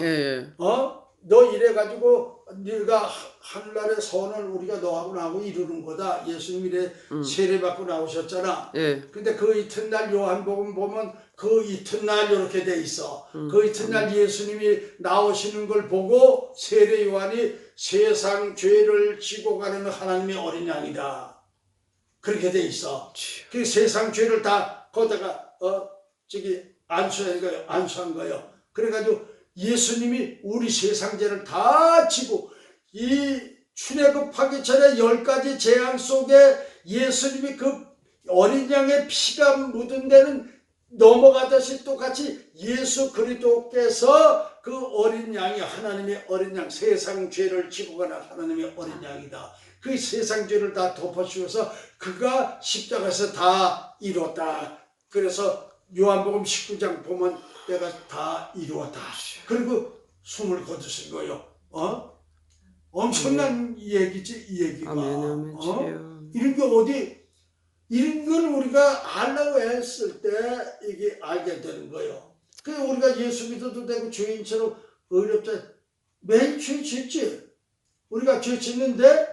예, 예. 어? 너 이래가지고 네가 하- 하늘나라의 선을 우리가 너하고 나하고 이루는 거다. 예수님이 이래 세례받고 나오셨잖아. 예. 근데 그 이튿날 요한복음 보면 그 이튿날 이렇게 돼 있어. 그 이튿날 예수님이 나오시는 걸 보고 세례 요한이 세상 죄를 지고 가는 하나님의 어린 양이다. 그렇게 돼 있어. 그 세상 죄를 다 거다가 어 저기 안수한 거예요. 안수한 거예요. 그래가지고 예수님이 우리 세상 죄를 다 지고 이 출애굽하기 전에 열 가지 재앙 속에 예수님이 그 어린 양의 피가 묻은 데는 넘어가듯이 똑같이 예수 그리스도께서 그 어린 양이 하나님의 어린 양 세상 죄를 지고 가는 하나님의 어린 양이다. 그 세상 죄를 다 덮어주어서 그가 십자가에서 다 이뤘다. 그래서 요한복음 19장 보면 내가 다 이루었다. 그리고 숨을 거두신 거요. 어? 엄청난 얘기지 이 얘기가. 아멘, 아멘, 어? 이런 게 어디 이런 걸 우리가 알라고 했을 때 이게 알게 되는 거예요. 그 우리가 예수 믿어도 되고 죄인처럼 어렵다. 매일 죄 짓지. 우리가 죄 짓는데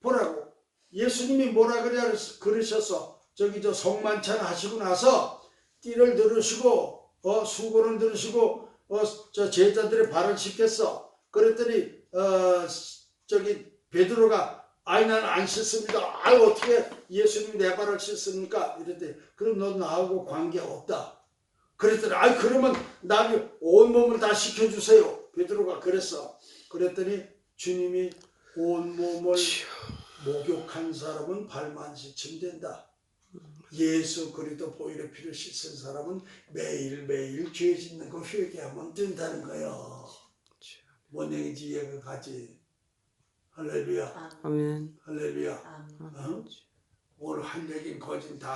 보라고. 예수님이 뭐라 그래 그러셔서 저기 저 성만찬 하시고 나서 띠를 들으시고 어 수고를 들으시고 어 저 제자들의 발을 씻겠어. 그랬더니 어 저기 베드로가 아이 난안 씻습니다. 아 어떻게 예수님이 내 발을 씻습니까? 이랬더니 그럼 넌 나하고 관계 없다. 그랬더니 아이 그러면 나를 온 몸을 다 씻겨주세요. 베드로가 그랬어. 그랬더니 주님이 온 몸을 목욕한 사람은 발만 씻으면 된다. 예수 그리스도 보혈의 피를 씻은 사람은 매일매일 죄 짓는 거 회개하면 된다는 거예요. 뭔 얘기인지 이해가 가지. 할렐루야. 아멘. 할렐루야. 아멘. 어? 오늘 한 얘기는 거진 다